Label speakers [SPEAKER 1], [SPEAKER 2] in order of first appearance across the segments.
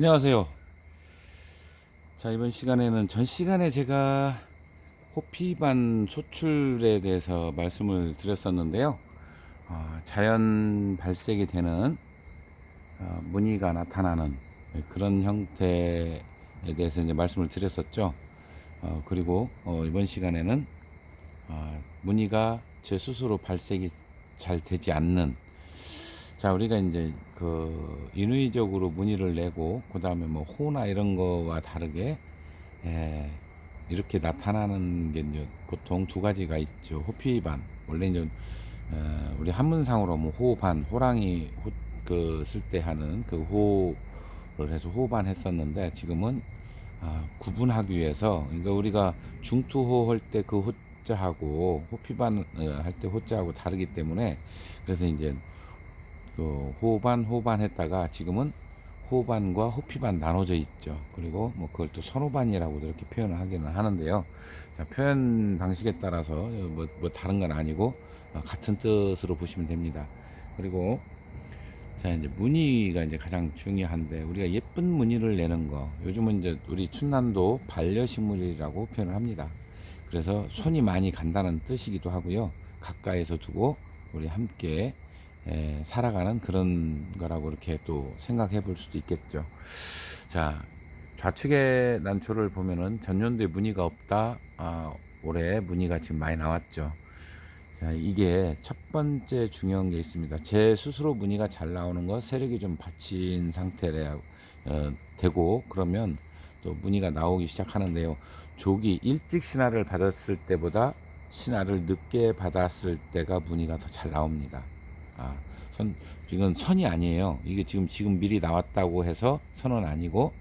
[SPEAKER 1] 안녕하세요. 자, 이번 시간에는 전 시간에 제가 호피반 소출에 대해서 말씀을 드렸었는데요. 어, 자연 발색이 되는 어, 무늬가 나타나는 그런 형태에 대해서 이제 말씀을 드렸었죠. 어, 그리고 어, 이번 시간에는 어, 무늬가 제 스스로 발색이 잘 되지 않는 자 우리가 이제 그 인위적으로 무늬를 내고 그 다음에 뭐 호나 이런 거와 다르게 에, 이렇게 나타나는 게 이제 보통 두 가지가 있죠. 호피반. 원래 이제 어, 우리 한문상으로 뭐 호반 호랑이 호, 그쓸 때 하는 그 호를 해서 호반 했었는데 지금은 아, 구분하기 위해서 그러니까 우리가 중투호 할 때 그 호자하고 호피반 어, 할때 호자하고 다르기 때문에 그래서 이제 그 호반 호반 했다가 지금은 호반과 호피반 나눠져 있죠. 그리고 뭐 그걸 또 선호반이라고도 이렇게 표현을 하기는 하는데요. 자, 표현 방식에 따라서 뭐, 뭐 다른 건 아니고 어, 같은 뜻으로 보시면 됩니다. 그리고 자 이제 무늬가 이제 가장 중요한데 우리가 예쁜 무늬를 내는 거 요즘은 이제 우리 춘난도 반려식물이라고 표현을 합니다. 그래서 손이 많이 간다는 뜻이기도 하고요. 가까이서 두고 우리 함께 에, 살아가는 그런 거라고 이렇게 또 생각해 볼 수도 있겠죠. 자, 좌측의 난초를 보면은 전년도에 무늬가 없다. 아, 올해 무늬가 지금 많이 나왔죠. 자, 이게 첫 번째 중요한 게 있습니다. 제 스스로 무늬가 잘 나오는 거 세력이 좀 받친 상태라 어, 되고 그러면 또 무늬가 나오기 시작하는데요. 조기 일찍 신화를 받았을 때보다 신화를 늦게 받았을 때가 무늬가 더 잘 나옵니다. 아, 선, 지금 선이 아니에요. 이게 지금 지금 미리 나왔다고 해서 선은 아니고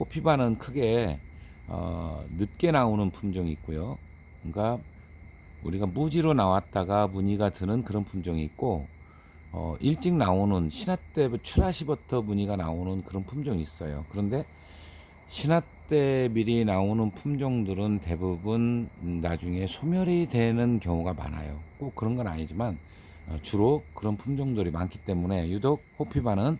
[SPEAKER 1] 호피반은 크게 어, 늦게 나오는 품종이 있고요. 그러니까 우리가 무지로 나왔다가 무늬가 드는 그런 품종이 있고 어, 일찍 나오는 신화 때 출하시부터 무늬가 나오는 그런 품종이 있어요. 그런데 신화 때 미리 나오는 품종들은 대부분 나중에 소멸이 되는 경우가 많아요. 꼭 그런 건 아니지만 어, 주로 그런 품종들이 많기 때문에 유독 호피반은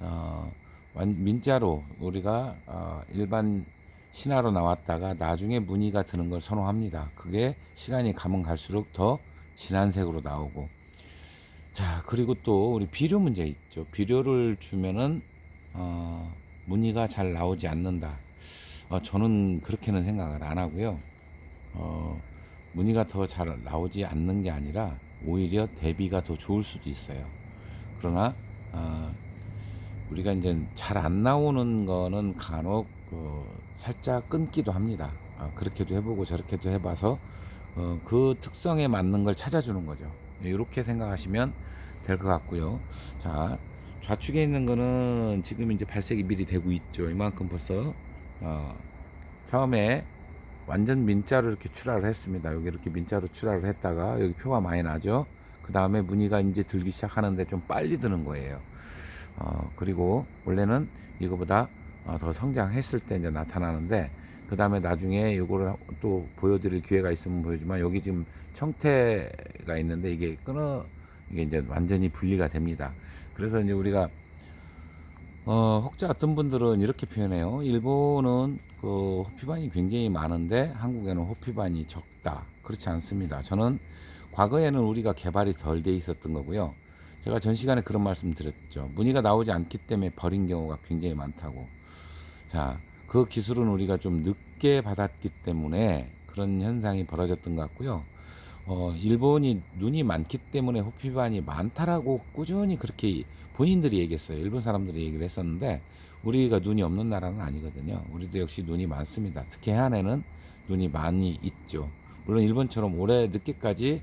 [SPEAKER 1] 어, 완- 민자로 우리가 어, 일반 신화로 나왔다가 나중에 무늬가 드는 걸 선호합니다. 그게 시간이 가면 갈수록 더 진한 색으로 나오고 자 그리고 또 우리 비료 문제 있죠. 비료를 주면은 어, 무늬가 잘 나오지 않는다. 어, 저는 그렇게는 생각을 안 하고요. 어, 무늬가 더 잘 나오지 않는 게 아니라 오히려 대비가 더 좋을 수도 있어요. 그러나 아, 우리가 이제 잘 안 나오는 거는 간혹 그 살짝 끊기도 합니다. 아, 그렇게도 해보고 저렇게도 해봐서 어, 그 특성에 맞는 걸 찾아주는 거죠. 이렇게 생각하시면 될 것 같고요. 자 좌측에 있는 거는 지금 이제 발색이 미리 되고 있죠. 이만큼 벌써 어, 처음에 완전 민자로 이렇게 출하를 했습니다. 여기 이렇게 민자로 출하를 했다가 여기 표가 많이 나죠. 그 다음에 무늬가 이제 들기 시작하는데 좀 빨리 드는 거예요. 어, 그리고 원래는 이거보다 어, 더 성장했을 때 이제 나타나는데 그 다음에 나중에 이거를 또 보여드릴 기회가 있으면 보여주지만 여기 지금 청태가 있는데 이게 끊어 이게 이제 완전히 분리가 됩니다. 그래서 이제 우리가 어, 혹자 어떤 분들은 이렇게 표현해요. 일본은 그 호피반이 굉장히 많은데 한국에는 호피반이 적다. 그렇지 않습니다. 저는 과거에는 우리가 개발이 덜 돼 있었던 거고요. 제가 전 시간에 그런 말씀 드렸죠. 무늬가 나오지 않기 때문에 버린 경우가 굉장히 많다고. 자, 그 기술은 우리가 좀 늦게 받았기 때문에 그런 현상이 벌어졌던 것 같고요. 어, 일본이 눈이 많기 때문에 호피반이 많다라고 꾸준히 그렇게 본인들이 얘기했어요. 일본 사람들이 얘기를 했었는데 우리가 눈이 없는 나라는 아니거든요. 우리도 역시 눈이 많습니다. 특히 해안에는 눈이 많이 있죠. 물론 일본처럼 올해 늦게까지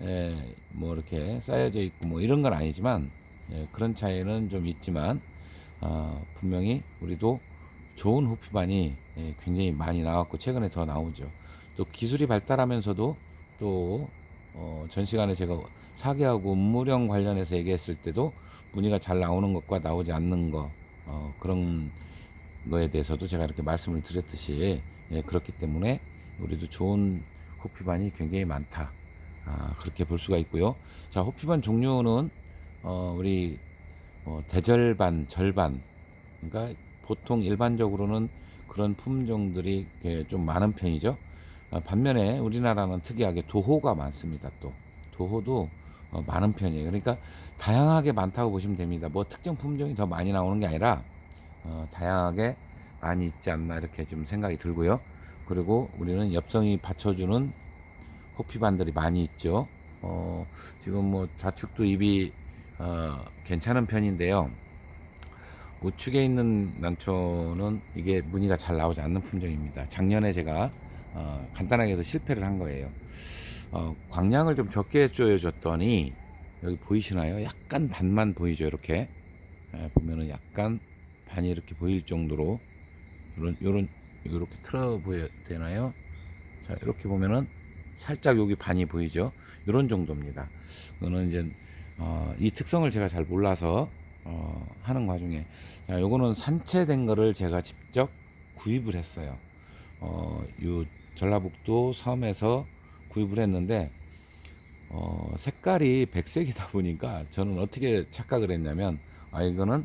[SPEAKER 1] 에, 뭐 이렇게 쌓여져 있고 뭐 이런 건 아니지만 예, 그런 차이는 좀 있지만 어, 분명히 우리도 좋은 호피반이 예, 굉장히 많이 나왔고 최근에 더 나오죠. 또 기술이 발달하면서도 또 어, 전 시간에 제가 사계하고 음무령 관련해서 얘기했을 때도 무늬가 잘 나오는 것과 나오지 않는 거 어, 그런 거에 대해서도 제가 이렇게 말씀을 드렸듯이 예, 그렇기 때문에 우리도 좋은 호피반이 굉장히 많다. 아, 그렇게 볼 수가 있고요. 자, 호피반 종류는 어, 우리 뭐 대절반, 절반, 그러니까 보통 일반적으로는 그런 품종들이 예, 좀 많은 편이죠. 아, 반면에 우리나라는 특이하게 도호가 많습니다. 또 도호도 어, 많은 편이에요. 그러니까 다양하게 많다고 보시면 됩니다. 뭐 특정 품종이 더 많이 나오는 게 아니라 어, 다양하게 많이 있지 않나 이렇게 좀 생각이 들고요. 그리고 우리는 엽성이 받쳐주는 호피반들이 많이 있죠. 어, 지금 뭐 좌측도 입이 어, 괜찮은 편인데요. 우측에 있는 난초는 이게 무늬가 잘 나오지 않는 품종입니다. 작년에 제가 어, 간단하게 해서 실패를 한 거예요. 어, 광량을 좀 적게 쪼여줬더니 여기 보이시나요? 약간 반만 보이죠, 이렇게 예, 보면은 약간 반이 이렇게 보일 정도로 요런 요런 이렇게 틀어 보여 되나요? 자 이렇게 보면은 살짝 여기 반이 보이죠? 이런 정도입니다. 그거는 이제 어, 이 특성을 제가 잘 몰라서 어, 하는 과정에 자 요거는 산채된 거를 제가 직접 구입을 했어요. 어, 요 전라북도 섬에서 구입을 했는데 어, 색깔이 백색이다 보니까 저는 어떻게 착각을 했냐면 아 이거는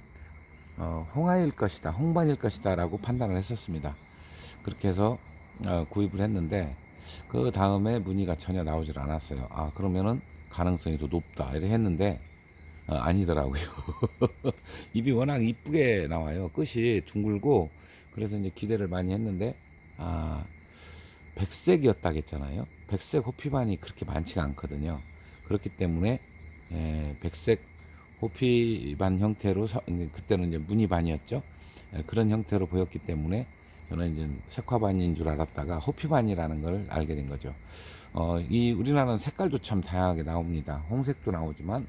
[SPEAKER 1] 어, 홍아일 것이다, 홍반일 것이다라고 판단을 했었습니다. 그렇게 해서 어, 구입을 했는데 그 다음에 무늬가 전혀 나오질 않았어요. 아 그러면은 가능성이 더 높다 이렇게 했는데 어, 아니더라고요. 입이 워낙 이쁘게 나와요. 끝이 둥글고 그래서 이제 기대를 많이 했는데 아 백색이었다겠잖아요. 백색 호피반이 그렇게 많지가 않거든요. 그렇기 때문에 예, 백색 호피반 형태로 서- 그때는 이제 무늬반이었죠. 예, 그런 형태로 보였기 때문에 저는 이제 색화반인 줄 알았다가 호피반이라는 걸 알게 된 거죠. 어, 이 우리나라는 색깔도 참 다양하게 나옵니다. 홍색도 나오지만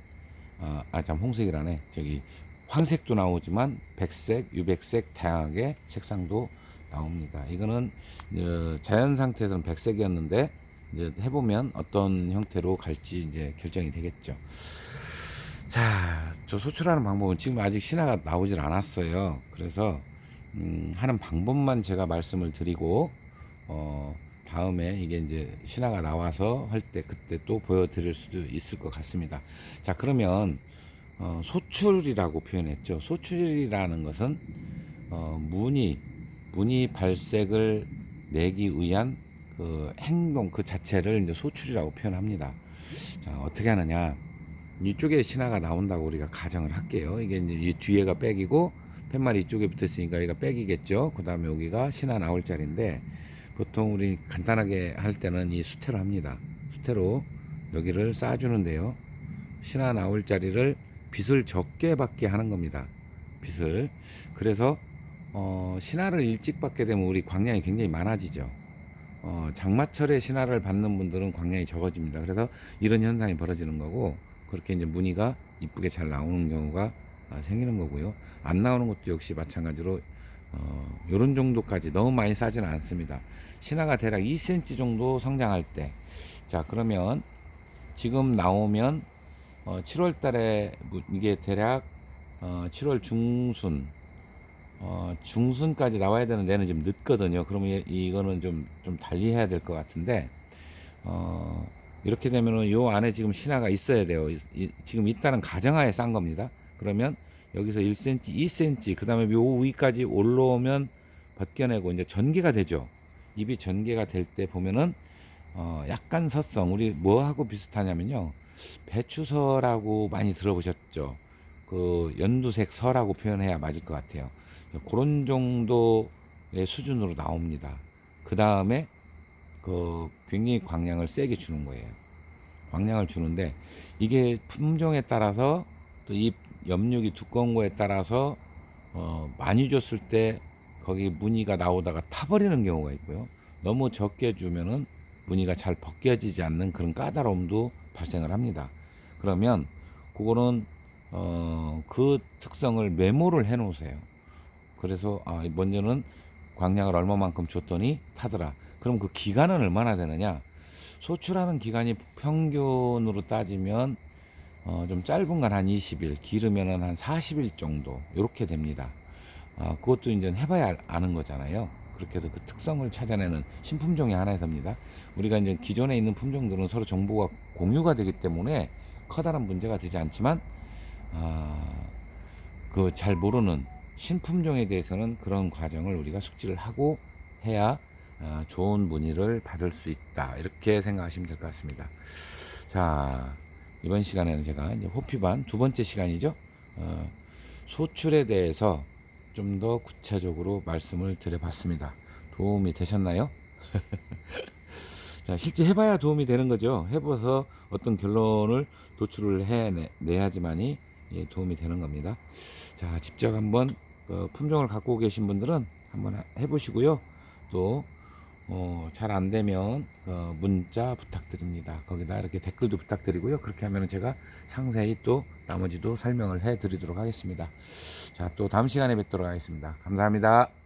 [SPEAKER 1] 아, 아, 참 홍색이라네. 저기 황색도 나오지만 백색, 유백색 다양하게 색상도 나옵니다. 이거는 어, 자연 상태에서는 백색이었는데 이제 해보면 어떤 형태로 갈지 이제 결정이 되겠죠. 자, 저 소출하는 방법은 지금 아직 신화가 나오질 않았어요. 그래서 음, 하는 방법만 제가 말씀을 드리고 어, 다음에 이게 이제 신화가 나와서 할 때 그때 또 보여드릴 수도 있을 것 같습니다. 자, 그러면 어, 소출이라고 표현했죠. 소출이라는 것은 어, 무늬 무늬 발색을 내기 위한 그 행동 그 자체를 소출이라고 표현합니다. 자, 어떻게 하느냐? 이쪽에 신화가 나온다고 우리가 가정을 할게요. 이게 이제 이 뒤에가 백이고 팻말이 이쪽에 붙어 있으니까 여기가 백이겠죠. 그다음에 여기가 신화 나올 자리인데 보통 우리 간단하게 할 때는 이 수태로 합니다. 수태로 여기를 쌓아주는데요. 신화 나올 자리를 빛을 적게 받게 하는 겁니다. 빛을 그래서 어, 신화를 일찍 받게 되면 우리 광량이 굉장히 많아지죠. 어, 장마철에 신화를 받는 분들은 광량이 적어집니다. 그래서 이런 현상이 벌어지는 거고 그렇게 이제 무늬가 이쁘게 잘 나오는 경우가 아, 생기는 거고요. 안 나오는 것도 역시 마찬가지로 어, 요런 정도까지 너무 많이 싸지는 않습니다. 신화가 대략 2cm 정도 성장할 때, 자 그러면 지금 나오면 어, 7월 달에 무- 이게 대략 어, 7월 중순 어, 중순까지 나와야 되는 데는 좀 늦거든요. 그러면 이- 이거는 좀, 좀 달리 해야 될 것 같은데, 어, 이렇게 되면은 요 안에 지금 신화가 있어야 돼요. 이- 이- 지금 있다는 가정하에 싼 겁니다. 그러면 여기서 1cm, 2cm, 그 다음에 요 위까지 올라오면 벗겨내고 이제 전개가 되죠. 입이 전개가 될 때 보면은 어, 약간 서성, 우리 뭐하고 비슷하냐면요. 배추서라고 많이 들어보셨죠. 그 연두색 서라고 표현해야 맞을 것 같아요. 그런 정도의 수준으로 나옵니다. 그 다음에 그 굉장히 광량을 세게 주는 거예요. 광량을 주는데 이게 품종에 따라서 또이 염육이 두꺼운 거에 따라서 어 많이 줬을 때 거기 무늬가 나오다가 타버리는 경우가 있고요. 너무 적게 주면은 무늬가 잘 벗겨지지 않는 그런 까다로움도 발생을 합니다. 그러면 그거는 어 그 특성을 메모를 해 놓으세요. 그래서 아 먼저는 광량을 얼마만큼 줬더니 타더라. 그럼 그 기간은 얼마나 되느냐? 소출하는 기간이 평균으로 따지면 어, 좀 짧은 건 한 20일, 길으면은 한 40일 정도 이렇게 됩니다. 아, 그것도 이제 해봐야 알- 아는 거잖아요. 그렇게 해서 그 특성을 찾아내는 신품종의 하나입니다. 우리가 이제 기존에 있는 품종들은 서로 정보가 공유가 되기 때문에 커다란 문제가 되지 않지만 아, 그 잘 모르는 신품종에 대해서는 그런 과정을 우리가 숙지를 하고 해야 아, 좋은 문의를 받을 수 있다. 이렇게 생각하시면 될 것 같습니다. 자, 이번 시간에는 제가 이제 호피반 두 번째 시간이죠. 어, 소출에 대해서 좀 더 구체적으로 말씀을 드려봤습니다. 도움이 되셨나요? 자, 실제 해봐야 도움이 되는 거죠. 해봐서 어떤 결론을 도출을 해내야지만이 예, 도움이 되는 겁니다. 자, 직접 한번 그 품종을 갖고 계신 분들은 한번 해보시고요. 또, 어, 잘 안 되면 어, 문자 부탁드립니다. 거기다 이렇게 댓글도 부탁드리고요. 그렇게 하면 제가 상세히 또 나머지도 설명을 해 드리도록 하겠습니다. 자, 또 다음 시간에 뵙도록 하겠습니다. 감사합니다.